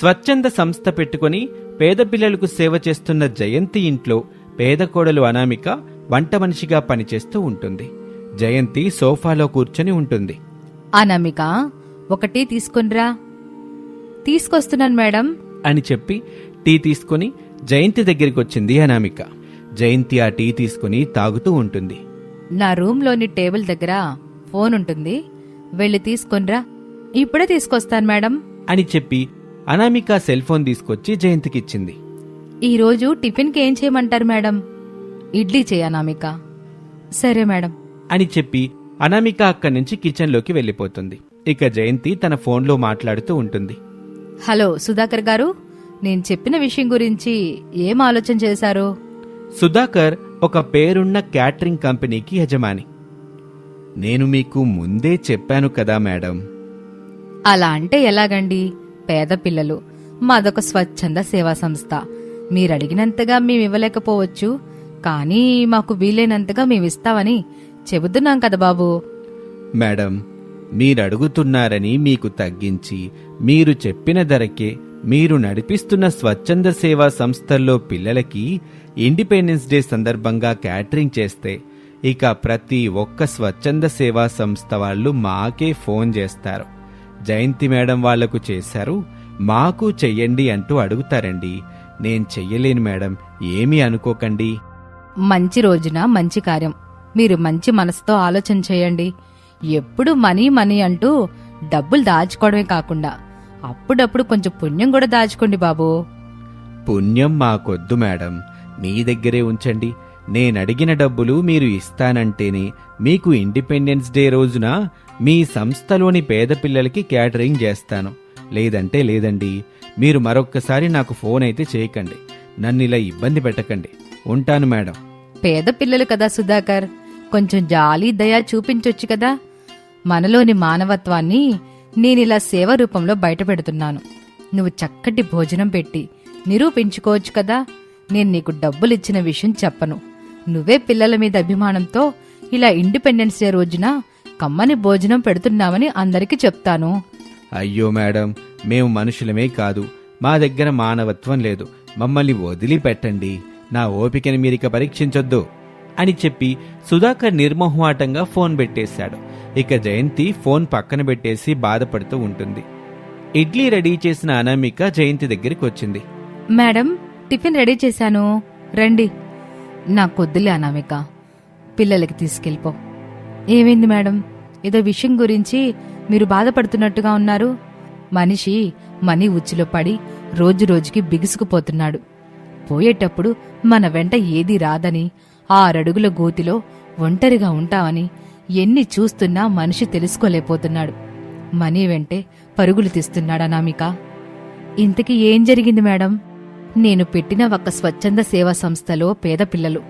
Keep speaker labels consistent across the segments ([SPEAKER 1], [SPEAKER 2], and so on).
[SPEAKER 1] స్వచ్ఛంద సంస్థ పెట్టుకుని పేద పిల్లలకు సేవ చేస్తున్న జయంతి ఇంట్లో పేద కోడలు అనామిక వంట మనిషిగా పనిచేస్తూ ఉంటుంది. జయంతి సోఫాలో కూర్చొని ఉంటుంది.
[SPEAKER 2] అనామిక ఒకటి తీసుకునిరా. తీసుకొస్తున్నాను మేడం.
[SPEAKER 1] అని చెప్పి టీ తీసుకుని జయంతి దగ్గరికి వచ్చింది అనామిక. జయంతి ఆ టీ తీసుకుని తాగుతూ ఉంటుంది.
[SPEAKER 2] నా రూమ్లోని టేబుల్ దగ్గర ఫోన్ ఉంటుంది వెళ్ళి తీసుకొనిరా. ఇప్పుడే తీసుకొస్తాను మేడం.
[SPEAKER 1] అని చెప్పి అనామిక సెల్ ఫోన్ తీసుకొచ్చి జయంతికిచ్చింది.
[SPEAKER 2] ఈరోజు టిఫిన్కి ఏం చేయమంటారు మేడం? ఇడ్లీ చేయ అనామిక. సరే మేడం.
[SPEAKER 1] అని చెప్పి అనామిక అక్కడి నుంచి కిచెన్లోకి వెళ్ళిపోతుంది. ఇక జయంతి తన ఫోన్లో మాట్లాడుతూ ఉంటుంది.
[SPEAKER 2] హలో సుధాకర్ గారు. నేను చెప్పిన విషయం గురించి ఏం ఆలోచన చేశారు?
[SPEAKER 1] సుధాకర్ ఒక పేరున్న క్యాటరింగ్ కంపెనీకి యజమాని. నేను మీకు ముందే చెప్పాను కదా మేడం.
[SPEAKER 2] అలా అంటే ఎలాగండి? పేద పిల్లలు. మాదొక స్వచ్ఛంద సేవా సంస్థ. మీరు అడిగినంతగా మేము ఇవ్వలేకపోవచ్చు కానీ మాకు వీలైనంతగా మేము ఇస్తామని చెబుతున్నాం కదా బాబు.
[SPEAKER 1] మేడం మీరు అడుగుతున్నారని మీకు తగ్గించి మీరు చెప్పిన ధరకే మీరు నడిపిస్తున్న స్వచ్ఛంద సేవా సంస్థల్లో పిల్లలకి ఇండిపెండెన్స్ డే సందర్భంగా క్యాటరింగ్ చేస్తే ఇక ప్రతి ఒక్క స్వచ్ఛంద సేవా సంస్థ వాళ్ళు మాకే ఫోన్ చేస్తారు. జయంతి మేడం వాళ్ళకు చేశారు. మాకు చెయ్యండి అంటూ అడుగుతారండి. నేను చెయ్యలేను మేడం. ఏమీ అనుకోకండి.
[SPEAKER 2] మంచి రోజున? మంచి కార్యం. మీరు మంచి మనసుతో ఆలోచన చేయండి. ఎప్పుడు మనీ మనీ అంటూ డబ్బులు దాచుకోవడమే కాకుండా అప్పుడప్పుడు కొంచెం పుణ్యం కూడా దాచుకోండి బాబు.
[SPEAKER 1] పుణ్యం మాకొద్దు మేడం. మీ దగ్గరే ఉంచండి. నేనడిగిన డబ్బులు మీరు ఇస్తానంటేనే మీకు ఇండిపెండెన్స్ డే రోజున? మీ సంస్థలోని పేద పిల్లలకి క్యాటరింగ్ చేస్తాను. లేదంటే లేదండి మీరు మరొక్కసారి నాకు ఫోన్ అయితే చేయకండి. నన్ను ఇలా ఇబ్బంది పెట్టకండి. ఉంటాను మేడం.
[SPEAKER 2] పేద పిల్లలు కదా సుధాకర్? కొంచెం జాలి దయ చూపించొచ్చు కదా? మనలోని మానవత్వాన్ని నేనిలా సేవ రూపంలో బయటపెడుతున్నాను. నువ్వు చక్కటి భోజనం పెట్టి నిరూపించుకోవచ్చు కదా? నేను నీకు డబ్బులిచ్చిన విషయం చెప్పను. నువ్వే పిల్లల మీద అభిమానంతో ఇలా ఇండిపెండెన్స్ డే రోజున కమ్మని భోజనం పెడుతున్నావని అందరికీ చెప్తాను.
[SPEAKER 1] అయ్యో మేడం మేము మనుషులమే కాదు. మా దగ్గర మానవత్వం లేదు. మమ్మల్ని వదిలిపెట్టండి. నా ఓపికని మీరిక పరీక్షించొద్దు అని చెప్పి సుధాకర్ నిర్మోహమాటంగా ఫోన్ పెట్టేశాడు. ఇక జయంతి ఫోన్ పక్కన పెట్టేసి బాధపడుతూ ఉంటుంది. ఇడ్లీ రెడీ చేసిన అనామిక జయంతి దగ్గరికి వచ్చింది.
[SPEAKER 2] మేడం టిఫిన్ రెడీ చేశాను. రండి. నాకొద్దులే అనామిక. పిల్లలకి తీసుకెళ్ళిపో. ఏమైంది మేడం? ఏదో విషయం గురించి మీరు బాధపడుతున్నట్టుగా ఉన్నారు. మనిషి మనీ ఉచ్చులో పడి రోజు రోజుకి బిగుసుకుపోతున్నాడు. పోయేటప్పుడు మన వెంట ఏది రాదని ఆరడుగుల గోతిలో ఒంటరిగా ఉంటామని ఎన్ని చూస్తున్నా మనిషి తెలుసుకోలేకపోతున్నాడు. మనీ వెంటే పరుగులు తీస్తున్నాడా నామిక? ఇంతకీ ఏం జరిగింది మేడం? నేను పెట్టిన ఒక స్వచ్ఛంద సేవా సంస్థలో పేద పిల్లలు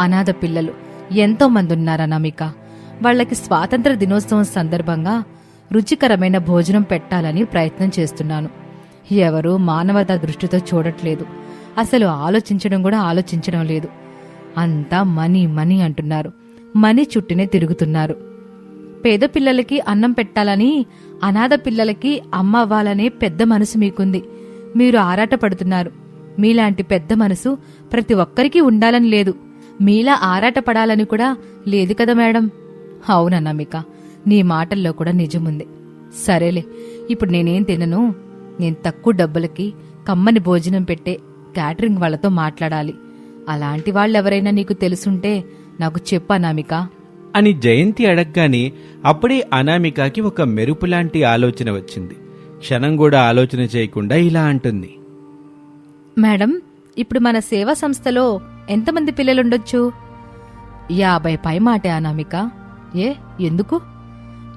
[SPEAKER 2] అనాథ పిల్లలు ఎంతో మంది ఉన్నారనామిక వాళ్ళకి స్వాతంత్ర దినోత్సవం సందర్భంగా రుచికరమైన భోజనం పెట్టాలని ప్రయత్నం చేస్తున్నాను. ఎవరూ మానవతా దృష్టితో చూడట్లేదు. అసలు ఆలోచించడం కూడా ఆలోచించడం లేదు. అంతా మనీ మనీ అంటున్నారు. మనీ చుట్టూనే తిరుగుతున్నారు. పేద పిల్లలకి అన్నం పెట్టాలని అనాథ పిల్లలకి అమ్మ అవ్వాలనే పెద్ద మనసు మీకుంది. మీరు ఆరాటపడుతున్నారు. మీలాంటి పెద్ద మనసు ప్రతి ఒక్కరికి ఉండాలని లేదు. మీలా ఆరాటపడాలని కూడా లేదు కదా మేడం? అవునన్నమిక నీ మాటల్లో కూడా నిజముంది. సరేలే ఇప్పుడు నేనేం తినను? నేను తక్కువ డబ్బులకి కమ్మని భోజనం పెట్టే క్యాటరింగ్ వాళ్ళతో మాట్లాడాలి. అలాంటి వాళ్ళెవరైనా నీకు తెలుసుంటే నాకు చెప్పు అనామిక
[SPEAKER 1] అని జయంతి అడగగానే అప్పుడే అనామికకి ఒక మెరుపులాంటి ఆలోచన వచ్చింది. క్షణం కూడా ఆలోచన చేయకుండా ఇలా అంటుంది.
[SPEAKER 2] మేడం ఇప్పుడు మన సేవా సంస్థలో ఎంతమంది పిల్లలుండొచ్చు? యాభై పై మాటే అనామిక. ఏ ఎందుకు?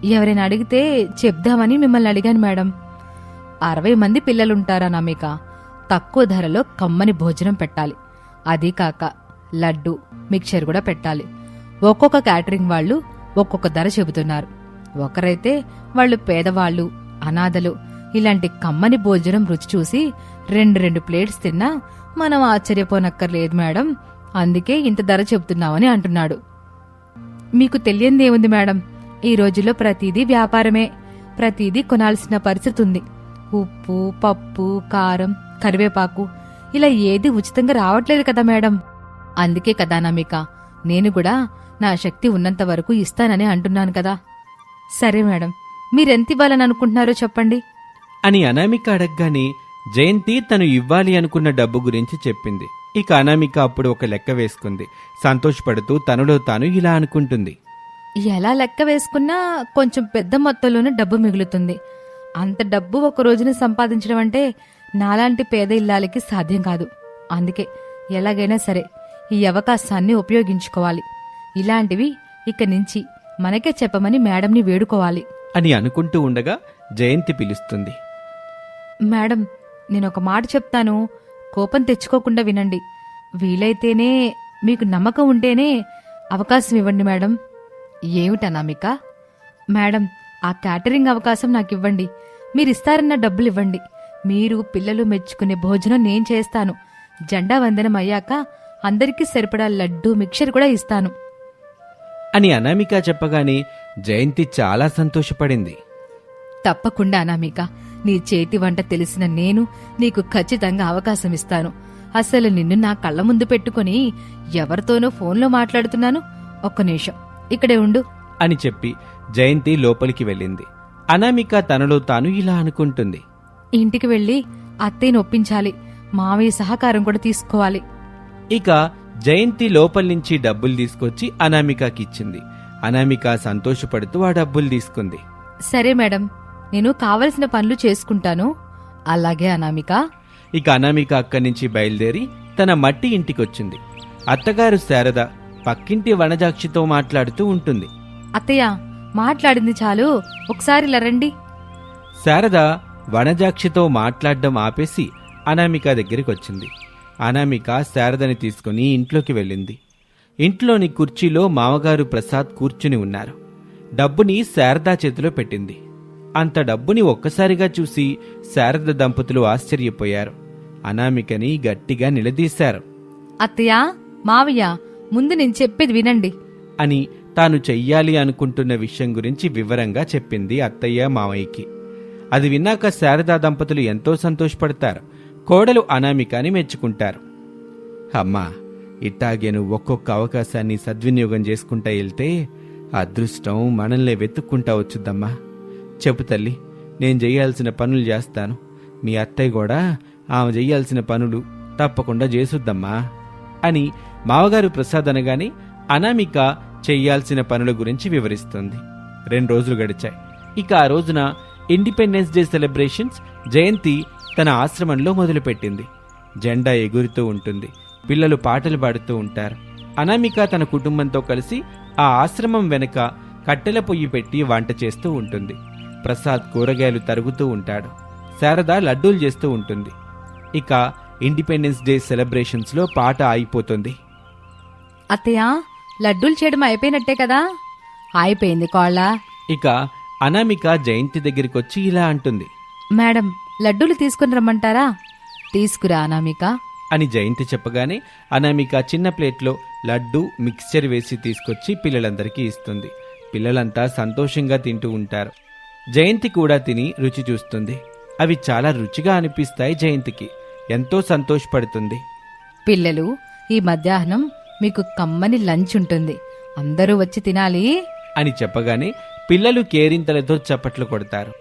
[SPEAKER 2] ఎవరైనా అడిగితే చెప్దామని మిమ్మల్ని అడిగాను మేడం. అరవై మంది పిల్లలుంటారా నమిక? తక్కువ ధరలో కమ్మని భోజనం పెట్టాలి. అది కాక లడ్డు మిక్చర్ కూడా పెట్టాలి. ఒక్కొక్క క్యాటరింగ్ వాళ్ళు ఒక్కొక్క ధర చెబుతున్నారు. ఒకరైతే వాళ్ళు పేదవాళ్ళు అనాథలు. ఇలాంటి కమ్మని భోజనం రుచి చూసి రెండు రెండు ప్లేట్స్ తిన్నా మనం ఆశ్చర్యపోనక్కర్లేదు మేడం. అందుకే ఇంత ధర చెబుతున్నామని అంటున్నాడు. మీకు తెలియంది ఏముంది మేడం. ఈ రోజుల్లో ప్రతిదీ వ్యాపారమే. ప్రతిదీ కొనాల్సిన పరిస్థితి ఉంది. ఉప్పు పప్పు కారం కరివేపాకు ఇలా ఏది ఉచితంగా రావట్లేదు కదా మేడం. అందుకే కదా అనామిక. నేను కూడా నా శక్తి ఉన్నంత వరకు ఇస్తానని అంటున్నాను కదా. సరే మేడం. మీరెంత ఇవ్వాలని అనుకుంటున్నారో చెప్పండి.
[SPEAKER 1] అని అనామిక అడగగానే జయంతి తను ఇవ్వాలి అనుకున్న డబ్బు గురించి చెప్పింది. ఇక అనామిక అప్పుడు ఒక లెక్క వేసుకుంది. సంతోషపడుతూ తనలో తాను ఇలా అనుకుంటుంది.
[SPEAKER 2] ఎలా లెక్క వేసుకున్నా కొంచెం పెద్ద మొత్తంలోనే డబ్బు మిగులుతుంది. అంత డబ్బు ఒక రోజున సంపాదించడం అంటే నాలాంటి పేద ఇల్లాలకి సాధ్యం కాదు. అందుకే ఎలాగైనా సరే ఈ అవకాశాన్ని ఉపయోగించుకోవాలి. ఇలాంటివి ఇక నుంచి మనకే చెప్పమని మేడంని వేడుకోవాలి.
[SPEAKER 1] అని అనుకుంటూ ఉండగా జయంతి పిలుస్తుంది.
[SPEAKER 2] మేడం నేను ఒక మాట చెప్తాను. కోపం తెచ్చుకోకుండా వినండి. వీలైతేనే మీకు నమ్మకం ఉంటేనే అవకాశం ఇవ్వండి మేడం. ఏమిటనామిక మేడం ఆ క్యాటరింగ్ అవకాశం నాకు ఇవ్వండి. మీరు ఇస్తారన్న డబ్బులు ఇవ్వండి. మీరు పిల్లలు మెచ్చుకునే భోజనం నేను చేస్తాను. జెండా వందనం అయ్యాక అందరికీ సరిపడా లడ్డు మిక్చర్ కూడా ఇస్తాను.
[SPEAKER 1] అని అనామిక చెప్పగానే జయంతి చాలా సంతోషపడింది.
[SPEAKER 2] తప్పకుండా అనామిక. నీ చేతి వంట తెలిసిన నేను నీకు ఖచ్చితంగా అవకాశం ఇస్తాను. అసలు నిన్ను నా కళ్ళ ముందు పెట్టుకుని ఎవరితోనో ఫోన్లో మాట్లాడుతున్నాను? ఒక్క నిమిషం. ఇక్కడే ఉండు.
[SPEAKER 1] అని చెప్పి జయంతి లోపలికి వెళ్ళింది. అనామిక తనలో తాను ఇలా అనుకుంటుంది.
[SPEAKER 2] ఇంటికి వెళ్ళి అత్తయ్యని ఒప్పించాలి మావయ్య సహకారం కూడా తీసుకోవాలి.
[SPEAKER 1] ఇక జయంతి లోపల నుంచి డబ్బులు తీసుకొచ్చి అనామికకి ఇచ్చింది అనామిక సంతోషపడుతూ ఆ డబ్బులు తీసుకుంది.
[SPEAKER 2] సరే మేడం. నేను కావలసిన పనులు చేసుకుంటాను. అలాగే అనామిక.
[SPEAKER 1] ఇక అనామిక అక్కడి నుంచి బయలుదేరి తన మట్టి ఇంటికొచ్చింది. అత్తగారు శారద పక్కింటి వనజాక్షితో మాట్లాడుతూ ఉంటుంది.
[SPEAKER 2] అత్తయ్య మాట్లాడింది చాలు. ఒకసారి ఇలా రండి.
[SPEAKER 1] శారద వనజాక్షితో మాట్లాడడం ఆపేసి అనామిక దగ్గరికి వచ్చింది అనామిక శారదని తీసుకుని ఇంట్లోకి వెళ్ళింది. ఇంట్లోని కుర్చీలో మామగారు ప్రసాద్ కూర్చుని ఉన్నారు. డబ్బుని శారదా చేతిలో పెట్టింది. అంత డబ్బుని ఒక్కసారిగా చూసి శారద దంపతులు ఆశ్చర్యపోయారు. అనామికని గట్టిగా నిలదీశారు.
[SPEAKER 2] అత్తయ్య మావయ్య ముందు నేను చెప్పేది వినండి.
[SPEAKER 1] అని తాను చెయ్యాలి అనుకుంటున్న విషయం గురించి వివరంగా చెప్పింది అత్తయ్య మామయ్యకి అది విన్నాక శారదా దంపతులు ఎంతో సంతోషపడతారు. కోడలు అనామికాని మెచ్చుకుంటారు. అమ్మా ఇట్టాగే నువ్వు ఒక్కొక్క అవకాశాన్ని సద్వినియోగం చేసుకుంటా వెళ్తే అదృష్టం మనల్ని వెతుక్కుంటా వచ్చుద్దమ్మా. చెప్పు తల్లి నేను చేయాల్సిన పనులు చేస్తాను. మీ అత్తయ్య కూడా ఆమె చేయాల్సిన పనులు తప్పకుండా చేసుద్దమ్మా అని మావగారు ప్రసాద్ అనగానే అనామిక చెయ్యాల్సిన పనుల గురించి వివరిస్తుంది. రెండు రోజులు గడిచాయి. ఇక ఆ రోజున ఇండిపెండెన్స్ డే సెలబ్రేషన్స్ జయంతి తన ఆశ్రమంలో మొదలుపెట్టింది. జెండా ఎగురుతూ ఉంటుంది. పిల్లలు పాటలు పాడుతూ ఉంటారు. అనామిక తన కుటుంబంతో కలిసి ఆ ఆశ్రమం వెనుక కట్టెల పొయ్యి పెట్టి వంట చేస్తూ ఉంటుంది. ప్రసాద్ కూరగాయలు తరుగుతూ ఉంటాడు. శారద లడ్డూలు చేస్తూ ఉంటుంది. ఇక ఇండిపెండెన్స్ డే సెలబ్రేషన్స్లో పాట ఆగిపోతుంది.
[SPEAKER 2] అత్తయ్య లడ్డూలు చేయడం అయిపోయినట్టే కదా? అయిపోయింది కోళ్ళ.
[SPEAKER 1] ఇక అనామిక జయంతి దగ్గరికి వచ్చి ఇలా అంటుంది.
[SPEAKER 2] మేడం లడ్డూలు తీసుకుని రమ్మంటారా? తీసుకురా అనామిక.
[SPEAKER 1] అని జయంతి చెప్పగానే అనామిక చిన్న ప్లేట్లో లడ్డు మిక్స్చర్ వేసి తీసుకొచ్చి పిల్లలందరికీ ఇస్తుంది. పిల్లలంతా సంతోషంగా తింటూ ఉంటారు. జయంతి కూడా తిని రుచి చూస్తుంది. అవి చాలా రుచిగా అనిపిస్తాయి జయంతికి. ఎంతో సంతోషపడుతుంది.
[SPEAKER 2] పిల్లలు ఈ మధ్యాహ్నం మీకు కమ్మని లంచ్ ఉంటుంది. అందరూ వచ్చి తినాలి.
[SPEAKER 1] అని చెప్పగానే పిల్లలు కేరింతలతో చప్పట్లు కొడతారు.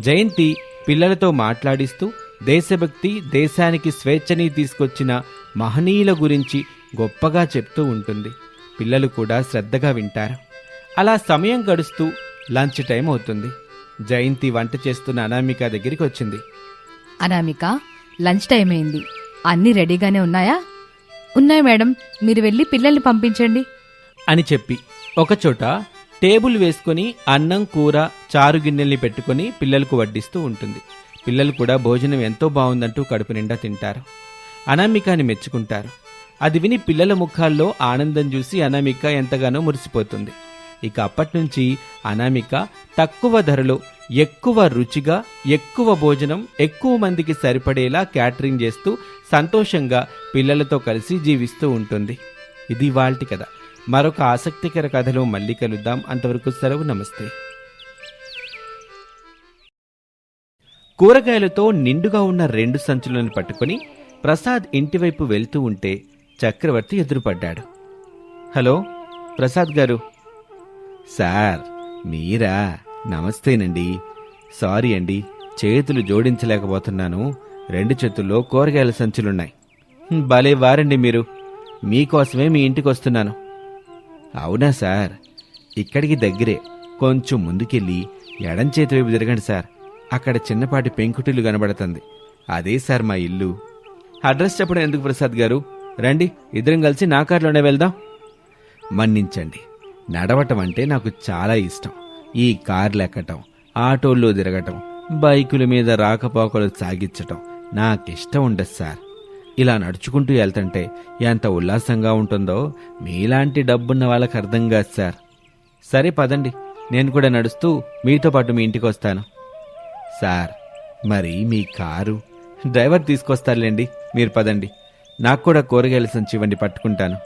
[SPEAKER 1] జయంతి పిల్లలతో మాట్లాడిస్తూ దేశభక్తి దేశానికి స్వేచ్ఛని తీసుకొచ్చిన మహనీయుల గురించి గొప్పగా చెప్తూ ఉంటుంది. పిల్లలు కూడా శ్రద్ధగా వింటారు. అలా సమయం గడుస్తూ లంచ్ టైం అవుతుంది. జయంతి వంట చేస్తున్న అనామిక దగ్గరికి వచ్చింది.
[SPEAKER 2] అనామిక లంచ్ టైం అయింది. అన్నీ రెడీగానే ఉన్నాయా? ఉన్నాయి మేడం మీరు వెళ్ళి పిల్లల్ని పంపించండి.
[SPEAKER 1] అని చెప్పి ఒకచోట టేబుల్ వేసుకొని అన్నం కూర చారు గిన్నెల్ని పెట్టుకొని పిల్లలకు వడ్డిస్తూ ఉంటుంది. పిల్లలు కూడా భోజనం ఎంతో బాగుందంటూ కడుపు నిండా తింటారు. అనామికాని మెచ్చుకుంటారు. అది విని పిల్లల ముఖాల్లో ఆనందం చూసి అనామిక ఎంతగానో మురిసిపోతుంది. ఇక అప్పటి నుంచి అనామిక తక్కువ ధరలో ఎక్కువ రుచిగా ఎక్కువ భోజనం ఎక్కువ మందికి సరిపడేలా క్యాటరింగ్ చేస్తూ సంతోషంగా పిల్లలతో కలిసి జీవిస్తూ ఉంటుంది. ఇది వాల్టి కథ. మరొక ఆసక్తికర కథలో మళ్ళీ కలుద్దాం. అంతవరకు సెలవు నమస్తే. కూరగాయలతో నిండుగా ఉన్న రెండు సంచులను పట్టుకుని ప్రసాద్ ఇంటివైపు వెళ్తూ ఉంటే చక్రవర్తి ఎదురుపడ్డాడు. హలో ప్రసాద్ గారు సార్ మీరా? నమస్తేనండి. సారీ అండి చేతులు జోడించలేకపోతున్నాను. రెండు చేతుల్లో కూరగాయల సంచులున్నాయి. భలే వారండి మీరు. మీకోసమే మీ ఇంటికి వస్తున్నాను అవునా సార్? ఇక్కడికి దగ్గరే. కొంచెం ముందుకెళ్ళి ఎడం చేతి వైపు తిరగండి సార్. అక్కడ చిన్నపాటి పెంకుటిల్లు కనబడుతుంది. అదే సార్ మా ఇల్లు. అడ్రస్ చెప్పడం ఎందుకు ప్రసాద్ గారు? రండి ఇద్దరం కలిసి నా కారులోనే వెళ్దాం. మన్నించండి. నడవటం అంటే నాకు చాలా ఇష్టం. ఈ కార్లు ఎక్కటం ఆటోల్లో తిరగటం బైకుల మీద రాకపోకలు సాగించటం నాకిష్టం ఉండదు సార్. ఇలా నడుచుకుంటూ వెళ్తుంటే ఎంత ఉల్లాసంగా ఉంటుందో మీలాంటి డబ్బున్న వాళ్ళకి అర్థం కాదు సార్. సరే పదండి నేను కూడా నడుస్తూ మీతో పాటు మీ ఇంటికి వస్తాను. సార్ మరి మీ కారు? డ్రైవర్ తీసుకొస్తారులేండి మీరు పదండి. నాకు కూడా కూరగాయల సంచి ఇవ్వండి పట్టుకుంటాను.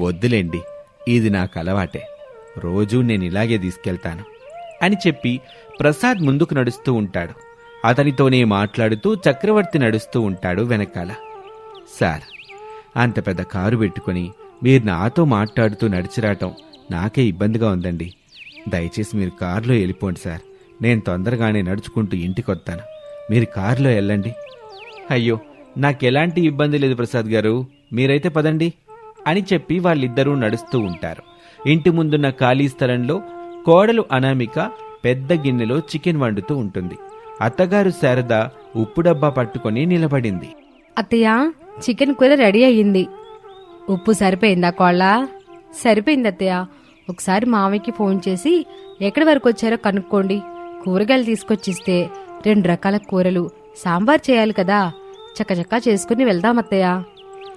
[SPEAKER 1] వద్దులేండి ఇది నాకు అలవాటే. రోజూ నేను ఇలాగే తీసుకెళ్తాను అని చెప్పి ప్రసాద్ ముందుకు నడుస్తూ ఉంటాడు. అతనితోనే మాట్లాడుతూ చక్రవర్తి నడుస్తూ ఉంటాడు వెనకాల. సార్ అంత పెద్ద కారు పెట్టుకుని మీరు నాతో మాట్లాడుతూ నడిచిరాటం నాకే ఇబ్బందిగా ఉందండి. దయచేసి మీరు కారులో వెళ్ళిపోండి సార్. నేను తొందరగానే నడుచుకుంటూ ఇంటికి వస్తాను. మీరు కారులో వెళ్ళండి. అయ్యో నాకెలాంటి ఇబ్బంది లేదు ప్రసాద్ గారు. మీరైతే పదండి. అని చెప్పి వాళ్ళిద్దరూ నడుస్తూ ఉంటారు. ఇంటి ముందున్న ఖాళీ స్థలంలో కోడలు అనామిక పెద్ద గిన్నెలో చికెన్ వండుతూ ఉంటుంది. అత్తగారు శారద ఉప్పు డబ్బా పట్టుకొని నిలబడింది.
[SPEAKER 2] అత్తయ్య చికెన్ కూర రెడీ అయ్యింది. ఉప్పు సరిపోయిందా కోళ్ళ? సరిపోయింది అత్తయ్య. ఒకసారి మామయ్యకి ఫోన్ చేసి ఎక్కడి వరకు వచ్చారో కనుక్కోండి. కూరగాయలు తీసుకొచ్చిస్తే రెండు రకాల కూరలు. సాంబార్ చేయాలి కదా. చకచకా చేసుకుని వెళ్దాం అత్తయ్య.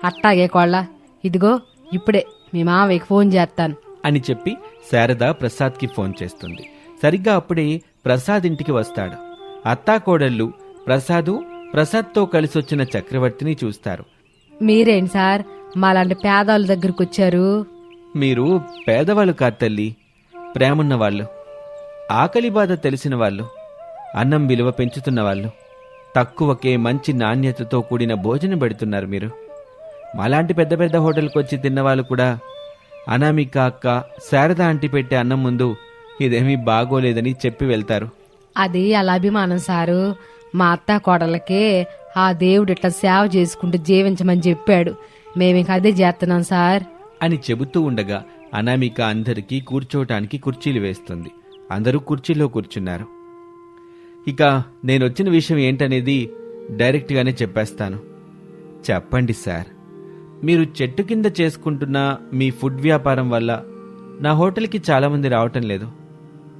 [SPEAKER 2] అట్టాగే కోళ్ళ. ఇదిగో ఇప్పుడే మీ మామయ్యకి ఫోన్ చేస్తాను.
[SPEAKER 1] అని చెప్పి శారద ప్రసాద్కి ఫోన్ చేస్తుంది. సరిగ్గా అప్పుడే ప్రసాద్ ఇంటికి వస్తాడు. అత్తాకోడళ్ళు ప్రసాదు ప్రసాద్తో కలిసి వచ్చిన చక్రవర్తిని చూస్తారు.
[SPEAKER 2] మీరేంటి సార్ మాలాంటి పేదాల దగ్గరకు వచ్చారు?
[SPEAKER 1] మీరు పేదవాళ్ళు కాదు తల్లి ప్రేమున్న వాళ్ళు ఆకలి బాధ తెలిసిన వాళ్ళు అన్నం విలువ పెంచుతున్న వాళ్ళు తక్కువకే మంచి నాణ్యతతో కూడిన భోజనం పెడుతున్నారు మీరు. మాలాంటి పెద్ద పెద్ద హోటల్కి వచ్చి తిన్నవాళ్ళు కూడా అనామిక అక్క శారద ఆంటీ పెట్టే అన్నం ముందు ఇదేమీ బాగోలేదని చెప్పి వెళ్తారు.
[SPEAKER 2] అది అలాభిమానం సారు. మా అత్త కోడలకే ఆ దేవుడు ఇట్లా సేవ చేసుకుంటూ జీవించమని చెప్పాడు. మేమింక అదే చేస్తున్నాం సార్.
[SPEAKER 1] అని చెబుతూ ఉండగా అనామిక అందరికీ కూర్చోటానికి కుర్చీలు వేస్తుంది. అందరూ కుర్చీలో కూర్చున్నారు. ఇక నేను వచ్చిన విషయం ఏంటనేది డైరెక్ట్గానే చెప్పేస్తాను. చెప్పండి సార్. మీరు చెట్టు కింద చేసుకుంటున్న మీ ఫుడ్ వ్యాపారం వల్ల నా హోటల్కి చాలామంది రావటం లేదు.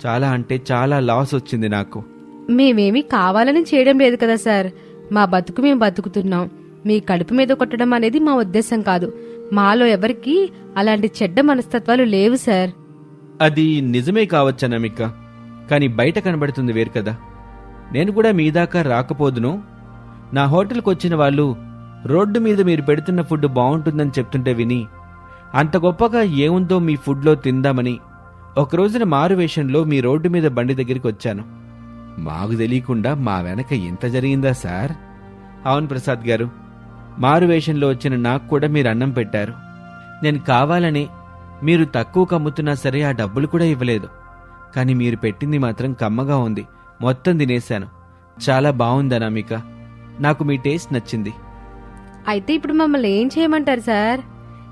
[SPEAKER 1] చాలా అంటే చాలా లాస్ వచ్చింది నాకు.
[SPEAKER 2] మేమేమి కావాలని చేయడం లేదు కదా సార్. మా బతుకు మేము బతుకుతున్నాం. మీ కడుపు మీద కొట్టడం అనేది మా ఉద్దేశం కాదు. మాలో ఎవరికి అలాంటి చెడ్డ మనస్తత్వాలు లేవు సార్.
[SPEAKER 1] అది నిజమే కావచ్చు అనామిక కానీ బయట కనబడుతుంది వేరు కదా. నేను కూడా మీ దాకా రాకపోదును. నా హోటల్కి వచ్చిన వాళ్ళు రోడ్డు మీద మీరు పెడుతున్న ఫుడ్ బాగుంటుందని చెప్తుంటే విని అంత గొప్పగా ఏముందో మీ ఫుడ్లో తిందామని ఒక రోజున మారు వేషంలో మీ రోడ్డు మీద బండి దగ్గరికి వచ్చాను. మాకు తెలియకుండా మా వెనక ఇంత జరిగిందా సార్? అవును ప్రసాద్ గారు మారు వేషంలో వచ్చిన నాకు కూడా మీరు అన్నం పెట్టారు. నేను కావాలని మీరు తక్కువ కమ్ముతున్నా సరే ఆ డబ్బులు కూడా ఇవ్వలేదు. కానీ మీరు పెట్టింది మాత్రం కమ్మగా ఉంది. మొత్తం తినేశాను. చాలా బాగుంది అనామిక నాకు మీ టేస్ట్ నచ్చింది.
[SPEAKER 2] అయితే ఇప్పుడు మమ్మల్ని ఏం చేయమంటారు సార్?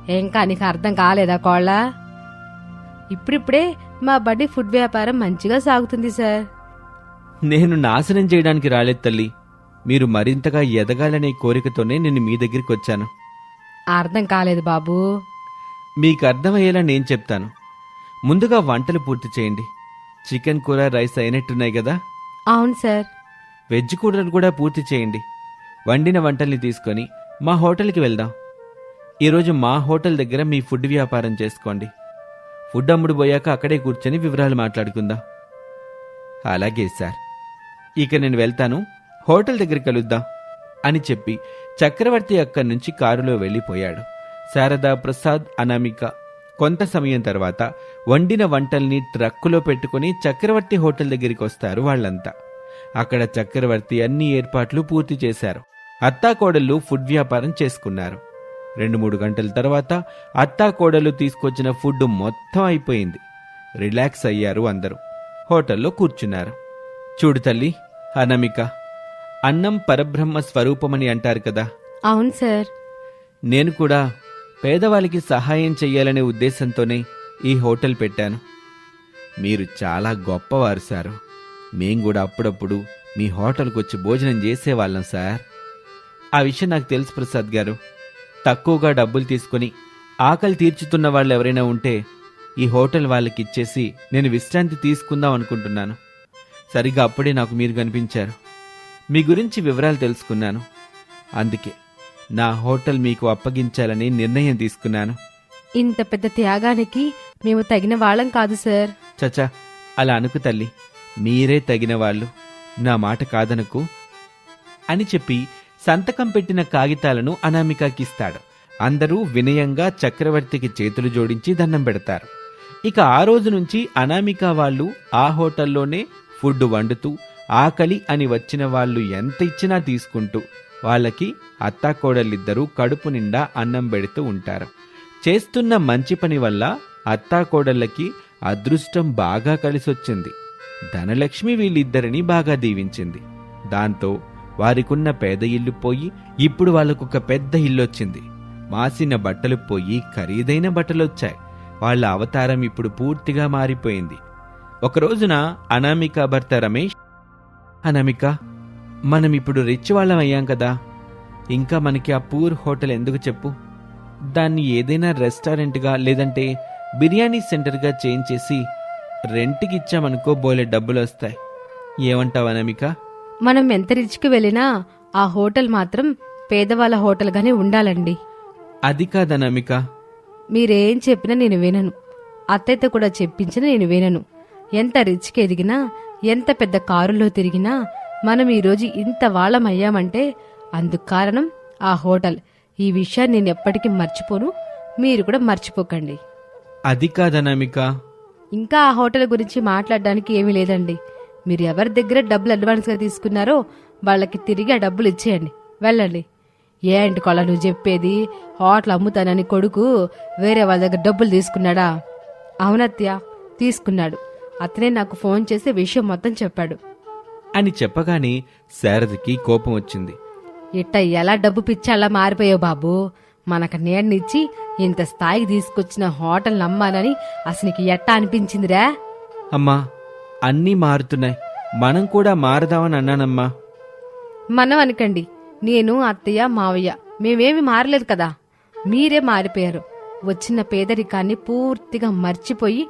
[SPEAKER 2] ఇంకా నీకు అర్థం కాలేదా కోళ్ళ? ఇప్పుడిప్పుడే మా బడ్డీ ఫుడ్ వ్యాపారం మంచిగా సాగుతుంది సార్.
[SPEAKER 1] నేను నాశనం చేయడానికి రాలేదు తల్లి. మీరు మరింతగా ఎదగాలనే కోరికతోనే నేను మీ దగ్గరికి వచ్చాను.
[SPEAKER 2] అర్థం కాలేదు బాబు.
[SPEAKER 1] మీకు అర్థమయ్యేలా నేను చెప్తాను. ముందుగా వంటలు పూర్తి చేయండి. చికెన్ కూర రైస్ అయినట్టున్నాయి కదా?
[SPEAKER 2] అవును సార్.
[SPEAKER 1] వెజ్ కూరలు కూడా పూర్తి చేయండి. వండిన వంటల్ని తీసుకొని మా హోటల్కి వెళ్దాం. ఈరోజు మా హోటల్ దగ్గర మీ ఫుడ్ వ్యాపారం చేసుకోండి. ఫుడ్ అమ్ముడు పోయాక అక్కడే కూర్చొని వివరాలు మాట్లాడుకుందాం. అలాగే సార్. ఇక నేను వెళ్తాను. హోటల్ దగ్గర కలుద్దాం అని చెప్పి చక్రవర్తి అక్కడి నుంచి కారులో వెళ్ళిపోయాడు. శారదా ప్రసాద్ అనామిక కొంత సమయం తర్వాత వండిన వంటల్ని ట్రక్కులో పెట్టుకుని చక్రవర్తి హోటల్ దగ్గరికి వస్తారు వాళ్ళంతా. అక్కడ చక్రవర్తి అన్ని ఏర్పాట్లు పూర్తి చేశారు. అత్తాకోడళ్ళు ఫుడ్ వ్యాపారం చేసుకున్నారు. రెండు మూడు గంటల తర్వాత అత్తాకోడలు తీసుకొచ్చిన ఫుడ్ మొత్తం అయిపోయింది. రిలాక్స్ అయ్యారు అందరూ. హోటల్లో కూర్చున్నారు. చూడు తల్లి అనామిక అన్నం పరబ్రహ్మ స్వరూపమని అంటారు కదా.
[SPEAKER 2] అవును సార్.
[SPEAKER 1] నేను కూడా పేదవాళ్ళకి సహాయం చెయ్యాలనే ఉద్దేశంతోనే ఈ హోటల్ పెట్టాను. మీరు చాలా గొప్పవారు సారు. మేం కూడా అప్పుడప్పుడు మీ హోటల్కి వచ్చి భోజనం చేసేవాళ్ళం సార్. ఆ విషయం నాకు తెలుసు ప్రసాద్ గారు. తక్కువగా డబ్బులు తీసుకొని ఆకలి తీర్చుతున్న వాళ్ళు ఎవరైనా ఉంటే ఈ హోటల్ వాళ్ళకి ఇచ్చేసి నేను విశ్రాంతి తీసుకుందాం అనుకుంటున్నాను. సరిగ్గా అప్పుడే నాకు మీరు కనిపించారు. మీ గురించి వివరాలు తెలుసుకున్నాను. అందుకే నా హోటల్ మీకు అప్పగించాలని నిర్ణయం తీసుకున్నాను.
[SPEAKER 2] ఇంత పెద్ద త్యాగానికి మేము తగిన వాళ్ళం కాదు సార్.
[SPEAKER 1] చచా అలా అనుకు తల్లి. మీరే తగిన వాళ్ళు. నా మాట కాదనకు అని చెప్పి సంతకం పెట్టిన కాగితాలను అనామికాకిస్తాడు. అందరూ వినయంగా చక్రవర్తికి చేతులు జోడించి దండం పెడతారు. ఇక ఆ రోజు నుంచి అనామిక వాళ్ళు ఆ హోటల్లోనే ఫుడ్ వండుతూ ఆకలి అని వచ్చిన వాళ్ళు ఎంత ఇచ్చినా తీసుకుంటూ వాళ్ళకి అత్తాకోడలిద్దరూ కడుపు నిండా అన్నం పెడుతూ ఉంటారు. చేస్తున్న మంచి పని వల్ల అత్తాకోడళ్ళకి అదృష్టం బాగా కలిసొచ్చింది. ధనలక్ష్మి వీళ్ళిద్దరిని బాగా దీవించింది. దాంతో వారికున్న పేద ఇల్లు పోయి ఇప్పుడు వాళ్ళకొక పెద్ద ఇల్లొచ్చింది. మాసిన బట్టలు పోయి ఖరీదైన బట్టలొచ్చాయి. వాళ్ళ అవతారం ఇప్పుడు పూర్తిగా మారిపోయింది. ఒకరోజున అనామిక భర్త రమేష్ అనామిక మనం ఇప్పుడు రిచ్ వాళ్ళం అయ్యాం కదా. ఇంకా మనకి ఆ పూర్ హోటల్ ఎందుకు చెప్పు? దాన్ని ఏదైనా రెస్టారెంట్గా లేదంటే బిర్యానీ సెంటర్గా చేంజ్ చేసి రెంట్కి ఇచ్చామనుకో బోలే డబ్బులు వస్తాయి ఏమంటావు అనామిక?
[SPEAKER 2] మనం ఎంత రిచ్కి వెళ్ళినా ఆ హోటల్ మాత్రం పేదవాళ్ళ హోటల్గానే ఉండాలండి.
[SPEAKER 1] అది కాదనామిక
[SPEAKER 2] మీరేం చెప్పినా నేను వినను. అత్తయ్యతో కూడా చెప్పించినా నేను వినను. ఎంత రిచ్కి ఎదిగినా ఎంత పెద్ద కారులో తిరిగినా మనం ఈరోజు ఇంత వాళ్ళం అయ్యామంటే అందుకు కారణం ఆ హోటల్. ఈ విషయాన్ని నేను ఎప్పటికీ మర్చిపోను. మీరు కూడా మర్చిపోకండి.
[SPEAKER 1] అది కాదనామిక
[SPEAKER 2] ఇంకా ఆ హోటల్ గురించి మాట్లాడడానికి ఏమీ లేదండి. మీరు ఎవరి దగ్గర డబ్బులు అడ్వాన్స్గా తీసుకున్నారో వాళ్ళకి తిరిగి ఆ డబ్బులు ఇచ్చేయండి. వెళ్ళండి. ఏంటి కొల నువ్వు చెప్పేది? హోటల్ అమ్ముతానని కొడుకు వేరే వాళ్ళ దగ్గర డబ్బులు తీసుకున్నాడా? అవునత్య తీసుకున్నాడు. అతనే నాకు ఫోన్ చేసి విషయం మొత్తం చెప్పాడు.
[SPEAKER 1] అని చెప్పగానే శారదకి కోపం వచ్చింది.
[SPEAKER 2] ఇట్ట ఎలా డబ్బు పిచ్చి అలా మారిపోయావు బాబు? మనకు నేడనిచ్చి ఇంత స్థాయికి తీసుకొచ్చిన హోటల్ నమ్మాలని అసలు నీకు ఎట్టా అనిపించిందిరా?
[SPEAKER 1] అమ్మా అన్నీ మారుతున్నాయి. మనం కూడా మారదామని అన్నానమ్మా.
[SPEAKER 2] మనం అనకండి నేను అత్తయ్య మావయ్య మేమేమి మారలేదు కదా. మీరే మారిపోయారు. వచ్చిన పేదరికాన్ని పూర్తిగా మర్చిపోయి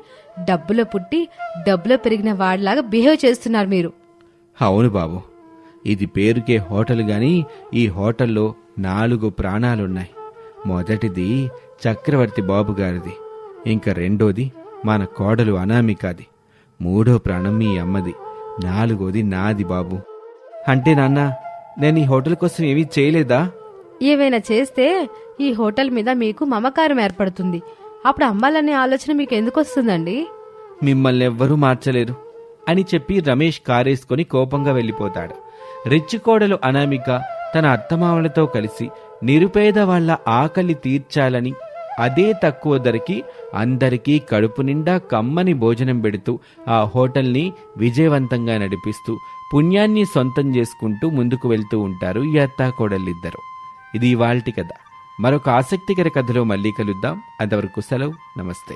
[SPEAKER 2] డబ్బులో పుట్టి డబ్బులో పెరిగిన వాడిలాగా బిహేవ్ చేస్తున్నారు మీరు.
[SPEAKER 1] అవును బాబు. ఇది పేరుకే హోటల్ గాని ఈ హోటల్లో నాలుగు ప్రాణాలున్నాయి. మొదటిది చక్రవర్తి బాబు గారిది ఇంకా రెండోది మన కోడలు అనామికాది. మూడో ప్రాణం మీ అమ్మది. నాలుగోది నాది బాబు. అంటే నాన్న నేను ఈ హోటల్ కోసం ఏమీ చేయలేదా?
[SPEAKER 2] ఏవైనా చేస్తే ఈ హోటల్ మీద మీకు మమకారం ఏర్పడుతుంది. అప్పుడు అమ్మాలనే ఆలోచన మీకు ఎందుకు వస్తుందండి?
[SPEAKER 1] మిమ్మల్ని ఎవ్వరూ మార్చలేరు. అని చెప్పి రమేష్ కారేసుకొని కోపంగా వెళ్ళిపోతాడు. రిచ్ కోడలు అనామిక తన అత్తమామలతో కలిసి నిరుపేద వాళ్ళ ఆకలి తీర్చాలని అదే తక్కువ ధరకి అందరికీ కడుపు నిండా కమ్మని భోజనం పెడుతూ ఆ హోటల్ని విజయవంతంగా నడిపిస్తూ పుణ్యాన్ని సొంతం చేసుకుంటూ ముందుకు వెళ్తూ ఉంటారు ఈ అత్తా ఇది ఇవాల్టి కథ. మరొక ఆసక్తికర కథలో మళ్ళీ కలుద్దాం. అంతవరకు సెలవు. నమస్తే.